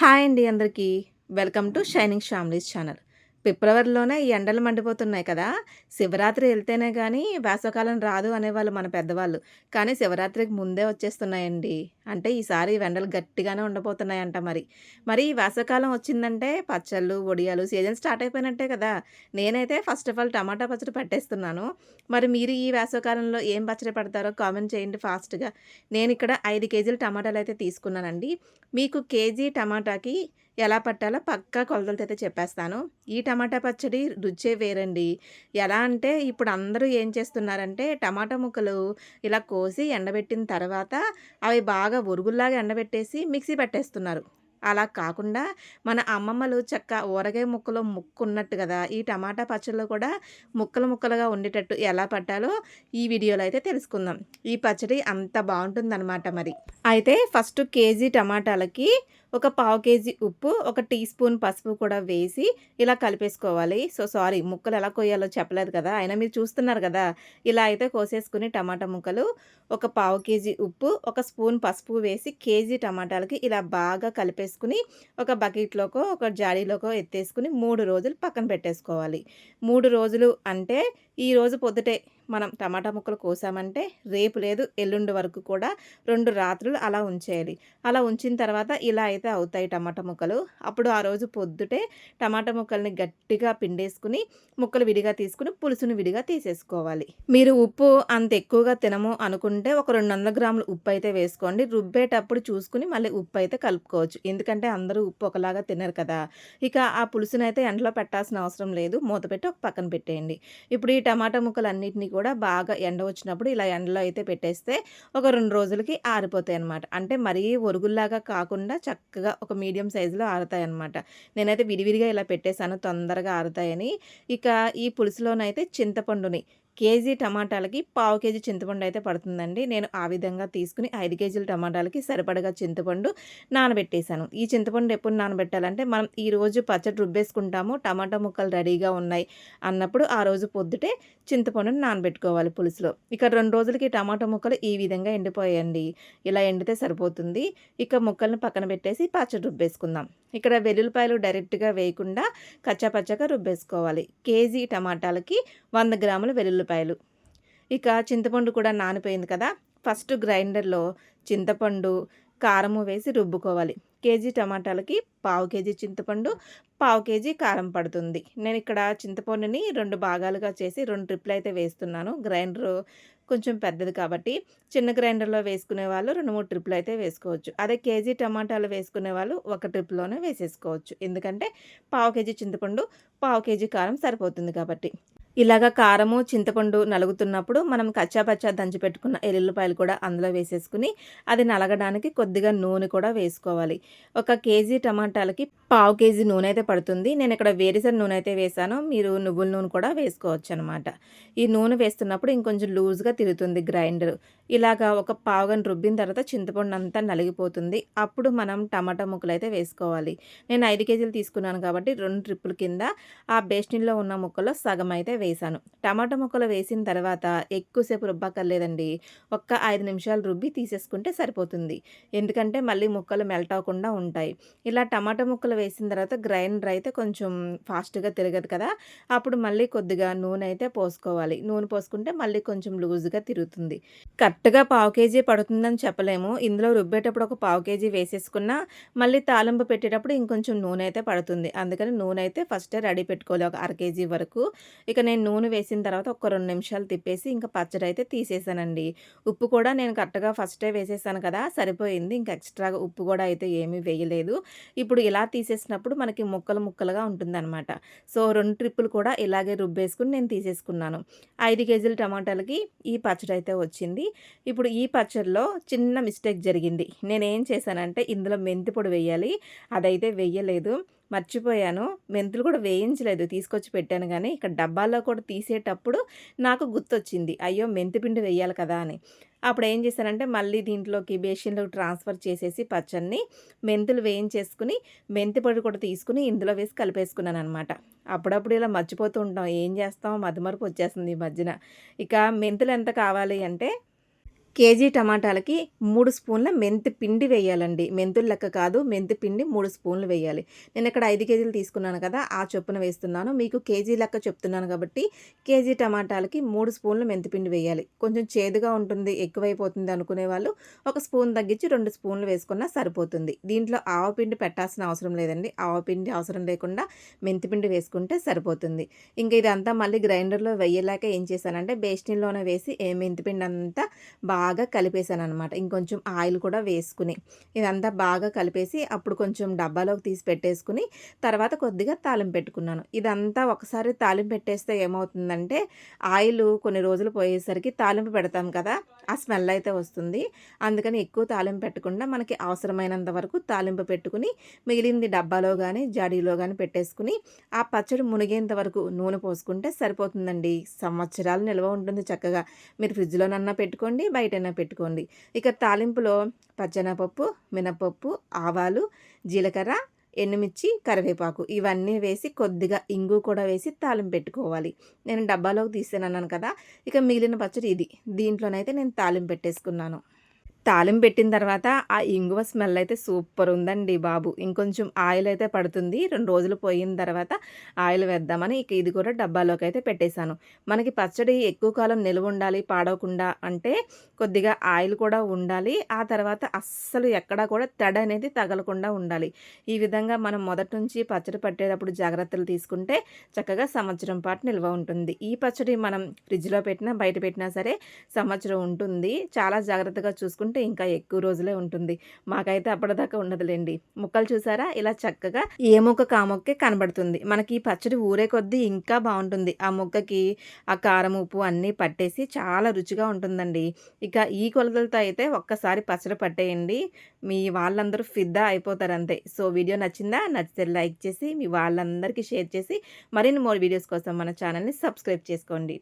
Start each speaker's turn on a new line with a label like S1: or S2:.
S1: Hi అండి అందరికీ. Welcome to shining families channel. ఫిబ్రవరిలోనే ఈ ఎండలు మండిపోతున్నాయి కదా. శివరాత్రి వెళ్తేనే కానీ వేసవకాలం రాదు అనేవాళ్ళు మన పెద్దవాళ్ళు. కానీ శివరాత్రికి ముందే వచ్చేస్తున్నాయండి. అంటే ఈసారి ఎండలు గట్టిగానే ఉండబోతున్నాయంట మరి. మరి ఈ వేసవకాలం వచ్చిందంటే పచ్చళ్ళు వడియాలు సీజన్ స్టార్ట్ అయిపోయినట్టే కదా. నేనైతే ఫస్ట్ ఆఫ్ ఆల్ టమాటా పచ్చడి పట్టేస్తున్నాను. మరి మీరు ఈ వేసవకాలంలో ఏం పచ్చడి పడతారో కామెంట్ చేయండి ఫాస్ట్గా. నేను ఇక్కడ ఐదు కేజీలు టమాటాలు అయితే తీసుకున్నానండి. మీకు కేజీ టమాటాకి ఎలా పట్టాలో పక్కా కొలతలతో అయితే చెప్పేస్తాను. ఈ టమాటా పచ్చడి రుచే వేరండి. ఎలా అంటే ఇప్పుడు అందరూ ఏం చేస్తున్నారంటే టమాటా ముక్కలు ఇలా కోసి ఎండబెట్టిన తర్వాత అవి బాగా ఒరుగుల్లాగా ఎండబెట్టేసి మిక్సీ పెట్టేస్తున్నారు. అలా కాకుండా మన అమ్మమ్మలు చక్క ఊరగాయ ముక్కలో ముక్కున్నట్టు కదా ఈ టమాటా పచ్చళ్ళు కూడా ముక్కలు ముక్కలుగా ఉండేటట్టు ఎలా పట్టాలో ఈ వీడియోలో అయితే తెలుసుకుందాం. ఈ పచ్చడి అంత బాగుంటుందన్నమాట మరి. అయితే ఫస్ట్ కేజీ టమాటాలకి ఒక పావు కేజీ ఉప్పు ఒక టీ స్పూన్ పసుపు కూడా వేసి ఇలా కలిపేసుకోవాలి. సో సారీ ముక్కలు ఎలా కొయ్యాలో చెప్పలేదు కదా. అయినా మీరు చూస్తున్నారు కదా. ఇలా అయితే కోసేసుకుని టమాటా ముక్కలు ఒక పావు కేజీ ఉప్పు ఒక స్పూన్ పసుపు వేసి కేజీ టమాటాలకి ఇలా బాగా కలిపేసుకుని ఒక బకెట్లోకో ఒక జాడీలోకో ఎత్తేసుకుని మూడు రోజులు పక్కన పెట్టేసుకోవాలి. మూడు రోజులు అంటే ఈరోజు పొద్దుటే మనం టమాటా ముక్కలు కోసామంటే రేపు లేదు ఎల్లుండి వరకు కూడా రెండు రాత్రులు అలా ఉంచేయాలి. అలా ఉంచిన తర్వాత ఇలా అయితే అవుతాయి టమాటా ముక్కలు. అప్పుడు ఆ రోజు పొద్దుటే టమాటా ముక్కల్ని గట్టిగా పిండేసుకుని ముక్కలు విడిగా తీసుకుని పులుసును విడిగా తీసేసుకోవాలి. మీరు ఉప్పు అంత ఎక్కువగా తినము అనుకుంటే ఒక రెండు వందల గ్రాములు ఉప్పు అయితే వేసుకోండి. రుబ్బేటప్పుడు చూసుకుని మళ్ళీ ఉప్పు అయితే కలుపుకోవచ్చు. ఎందుకంటే అందరూ ఉప్పు ఒకలాగా తినరు కదా. ఇక ఆ పులుసునైతే ఎండలో పెట్టాల్సిన అవసరం లేదు. మూత పెట్టి ఒక పక్కన పెట్టేయండి. ఇప్పుడు ఈ టమాటా ముక్కలు అన్నిటినీ కూడా బాగా ఎండ వచ్చినప్పుడు ఇలా ఎండలో అయితే పెట్టేస్తే ఒక రెండు రోజులకి ఆరిపోతాయి అనమాట అంటే మరీ ఒరుగుల్లాగా కాకుండా చక్కగా ఒక మీడియం సైజులో ఆరుతాయి అనమాట నేనైతే విడివిడిగా ఇలా పెట్టేశాను తొందరగా ఆరుతాయని. ఇక ఈ పులుసులోనైతే చింతపండుని కేజీ టమాటాలకి పావు కేజీ చింతపండు అయితే పడుతుందండి. నేను ఆ విధంగా తీసుకుని ఐదు కేజీల టమాటాలకి సరిపడగా చింతపండు నానబెట్టేశాను. ఈ చింతపండు ఎప్పుడు నానబెట్టాలంటే మనం ఈరోజు పచ్చడి రుబ్బేసుకుంటాము టమాటా ముక్కలు రెడీగా ఉన్నాయి అన్నప్పుడు ఆ రోజు పొద్దుటే చింతపండుని నానబెట్టుకోవాలి పులుసులో. ఇక రెండు రోజులకి టమాటా ముక్కలు ఈ విధంగా ఎండిపోయాయండి. ఇలా ఎండితే సరిపోతుంది. ఇక ముక్కలను పక్కన పెట్టేసి పచ్చడి రుబ్బేసుకుందాం. ఇక్కడ వెల్లుల్లిపాయలు డైరెక్ట్గా వేయకుండా కచ్చాపచ్చగా రుబ్బేసుకోవాలి. కేజీ టమాటాలకి వంద గ్రాముల వెల్లుల్లిపాయలు. ఇక చింతపండు కూడా నానిపోయింది కదా. ఫస్ట్ గ్రైండర్లో చింతపండు కారము వేసి రుబ్బుకోవాలి. కేజీ టమాటాలకి పావు కేజీ చింతపండు పావు కేజీ కారం పడుతుంది. నేను ఇక్కడ చింతపండుని రెండు భాగాలుగా చేసి రెండు ట్రిప్లు అయితే వేస్తున్నాను. గ్రైండర్ కొంచెం పెద్దది కాబట్టి చిన్న గ్రైండర్లో వేసుకునే వాళ్ళు రెండు మూడు ట్రిప్లు అయితే వేసుకోవచ్చు. అదే కేజీ టమాటాలు వేసుకునే వాళ్ళు ఒక ట్రిప్లోనే వేసేసుకోవచ్చు. ఎందుకంటే పావు కేజీ చింతపండు పావు కేజీ కారం సరిపోతుంది కాబట్టి. ఇలాగ కారము చింతపండు నలుగుతున్నప్పుడు మనం కచ్చాపచ్చా దంచి పెట్టుకున్న ఎల్లుల్లిపాయలు కూడా అందులో వేసేసుకుని అది నలగడానికి కొద్దిగా నూనె కూడా వేసుకోవాలి. ఒక కేజీ టమాటాలకి పావు కేజీ నూనె అయితే పడుతుంది. నేను ఇక్కడ వేరుశన నూనె అయితే వేసాను. మీరు నువ్వుల నూనె కూడా వేసుకోవచ్చు అనమాట ఈ నూనె వేస్తున్నప్పుడు ఇంకొంచెం లూజ్గా తిరుగుతుంది గ్రైండర్. ఇలాగా ఒక పావుగని రుబ్బిన తర్వాత చింతపండు అంతా నలిగిపోతుంది. అప్పుడు మనం టమాటా ముక్కలు అయితే వేసుకోవాలి. నేను ఐదు కేజీలు తీసుకున్నాను కాబట్టి రెండు ట్రిప్పుల కింద ఆ బేస్టిన్లో ఉన్న ముక్కలో సగం అయితే వేసాను. టమాటా ముక్కలు వేసిన తర్వాత ఎక్కువసేపు రుబ్బక్కర్లేదండి. ఒక్క ఐదు నిమిషాలు రుబ్బి తీసేసుకుంటే సరిపోతుంది. ఎందుకంటే మళ్ళీ ముక్కలు మెల్ట్ అవ్వకుండా ఉంటాయి. ఇలా టమాటా ముక్కలు వేసిన తర్వాత గ్రైండర్ అయితే కొంచెం ఫాస్ట్గా తిరగదు కదా. అప్పుడు మళ్ళీ కొద్దిగా నూనె అయితే పోసుకోవాలి. నూనె పోసుకుంటే మళ్ళీ కొంచెం లూజ్గా తిరుగుతుంది. కరెక్ట్గా పావు కేజీ పడుతుందని చెప్పలేము. ఇందులో రుబ్బేటప్పుడు ఒక పావు కేజీ వేసేసుకున్నా మళ్ళీ తాలింపు పెట్టేటప్పుడు ఇంకొంచెం నూనె అయితే పడుతుంది. అందుకని నూనె అయితే ఫస్ట్ రెడీ పెట్టుకోవాలి. ఒక అర కేజీ వరకు. ఇక నేను నూనె వేసిన తర్వాత ఒక రెండు నిమిషాలు తిప్పేసి ఇంకా పచ్చడి అయితే తీసేసానండి. ఉప్పు కూడా నేను కరెక్ట్గా ఫస్టే వేసేసాను కదా సరిపోయింది. ఇంకా ఎక్స్ట్రాగా ఉప్పు కూడా అయితే ఏమీ వేయలేదు. ఇప్పుడు ఇలా తీసేసినప్పుడు మనకి ముక్కలు ముక్కలుగా ఉంటుందన్నమాట. సో రెండు ట్రిప్పులు కూడా ఇలాగే రుబ్బేసుకుని నేను తీసేసుకున్నాను. ఐదు కేజీల టమాటాలకి ఈ పచ్చడి అయితే వచ్చింది. ఇప్పుడు ఈ పచ్చడిలో చిన్న మిస్టేక్ జరిగింది. నేనేం చేశానంటే ఇందులో మెంతి పొడి వేయాలి. అదైతే వేయలేదు. మర్చిపోయాను. మెంతులు కూడా వేయించలేదు. తీసుకొచ్చి పెట్టాను కానీ ఇక్కడ డబ్బాల్లో కూడా తీసేటప్పుడు నాకు గుర్తొచ్చింది. అయ్యో మెంతి పిండి వేయాలి కదా అని. అప్పుడు ఏం చేశానంటే మళ్ళీ దీంట్లోకి బేషన్లోకి ట్రాన్స్ఫర్ చేసేసి పచ్చడిని మెంతులు వేయించేసుకుని మెంతి పొడి కూడా తీసుకుని ఇందులో వేసి కలిపేసుకున్నాను అనమాట అప్పుడప్పుడు ఇలా మర్చిపోతూ ఉంటాం. ఏం చేస్తాం? మధుమరుపు వచ్చేస్తుంది ఈ మధ్యన. ఇక మెంతులు ఎంత కావాలి అంటే కేజీ టమాటాలకి మూడు స్పూన్ల మెంతి పిండి వేయాలండి. మెంతులు లెక్క కాదు. మెంతి పిండి మూడు స్పూన్లు వేయాలి. నేను ఇక్కడ ఐదు కేజీలు తీసుకున్నాను కదా! ఆ చొప్పున వేస్తున్నాను. మీకు కేజీ లెక్క చెప్తున్నాను కాబట్టి కేజీ టమాటాలకి మూడు స్పూన్లు మెంతి పిండి వేయాలి. కొంచెం చేదుగా ఉంటుంది, ఎక్కువైపోతుంది అనుకునే వాళ్ళు ఒక స్పూన్ తగ్గించి రెండు స్పూన్లు వేసుకున్నా సరిపోతుంది. దీంట్లో ఆవపిండి పెట్టాల్సిన అవసరం లేదండి. ఆవపిండి అవసరం లేకుండా మెంతిపిండి వేసుకుంటే సరిపోతుంది. ఇంకా ఇదంతా మళ్ళీ గ్రైండర్‌లో వేయలేక ఏం చేశానంటే బేస్టిన్‌లోనే వేసి ఏ మెంతిపిండి అంతా బాగా బాగా కలిపేసానన్నమాట ఇంకొంచెం ఆయిల్ కూడా వేసుకుని. ఇదంతా బాగా కలిపేసి అప్పుడు కొంచెం డబ్బాలోకి తీసి పెట్టేసుకుని తర్వాత కొద్దిగా తాలింపు పెట్టుకున్నాను. ఇదంతా ఒకసారి తాలింపు పెట్టేస్తే ఏమవుతుందంటే ఆయిల్ కొన్ని రోజులు పోయేసరికి తాలింపు పెడతాం కదా! ఆ స్మెల్ అయితే వస్తుంది. అందుకని ఎక్కువ తాలింపు పెట్టకుండా మనకి అవసరమైనంత వరకు తాలింపు పెట్టుకుని మిగిలింది డబ్బాలో కానీ జాడీలో కానీ పెట్టేసుకుని ఆ పచ్చడి మునిగేంత వరకు నూనె పోసుకుంటే సరిపోతుందండి. సంవత్సరాలు నిల్వ ఉంటుంది చక్కగా. మీరు ఫ్రిడ్జ్‌లోనన్నా పెట్టుకోండి, బయటైనా పెట్టుకోండి. ఇక తాలింపులో పచ్చెనపప్పు, మినపప్పు, ఆవాలు, జీలకర్ర, ఎండుమిర్చి, కరివేపాకు ఇవన్నీ వేసి కొద్దిగా ఇంగు కూడా వేసి తాలింపు పెట్టుకోవాలి. నేను డబ్బాలోకి తీసానన్నాను కదా! ఇక మిగిలిన పచ్చడి ఇది. దీంట్లోనైతే నేను తాలింపు పెట్టేసుకున్నాను. తాలింపు పెట్టిన తర్వాత ఆ ఇంగువ స్మెల్ అయితే సూపర్ ఉందండి బాబు. ఇంకొంచెం ఆయిల్ అయితే పడుతుంది. రెండు రోజులు పోయిన తర్వాత ఆయిల్ వేద్దామని ఇక ఇది కూడా డబ్బాలోకైతే పెట్టేసాను. మనకి పచ్చడి ఎక్కువ కాలం నిల్వ ఉండాలి, పాడవకుండా అంటే కొద్దిగా ఆయిల్ కూడా ఉండాలి. ఆ తర్వాత అస్సలు ఎక్కడా కూడా తడ అనేది తగలకుండా ఉండాలి. ఈ విధంగా మనం మొదటి నుంచి పచ్చడి పట్టేటప్పుడు జాగ్రత్తలు తీసుకుంటే చక్కగా సంవత్సరం పాటు నిల్వ ఉంటుంది. ఈ పచ్చడి మనం ఫ్రిడ్జ్‌లో పెట్టినా, బయట పెట్టినా సరే సంవత్సరం ఉంటుంది. చాలా జాగ్రత్తగా చూసుకుంటే ఇంకా ఎక్కువ రోజులే ఉంటుంది. మాకైతే అప్పటిదాకా ఉండదులేండి ముక్కలు చూసారా? ఇలా చక్కగా ఏ ముక్కకి ఆ కనబడుతుంది. మనకి ఈ పచ్చడి ఊరే కొద్దీ ఇంకా బాగుంటుంది ఆ ముక్కకి ఆ కారం, ఉప్పు అన్నీ పట్టేసి చాలా రుచిగా ఉంటుందండి. ఇక ఈ కొలతలతో అయితే ఒక్కసారి పచ్చడి పట్టేయండి. మీ వాళ్ళందరూ ఫిదా అయిపోతారంతే. సో వీడియో నచ్చిందా? నచ్చితే లైక్ చేసి మీ వాళ్ళందరికీ షేర్ చేసి మరిన్ని మోర్ వీడియోస్ కోసం మన ఛానల్‌ని సబ్స్క్రైబ్ చేసుకోండి.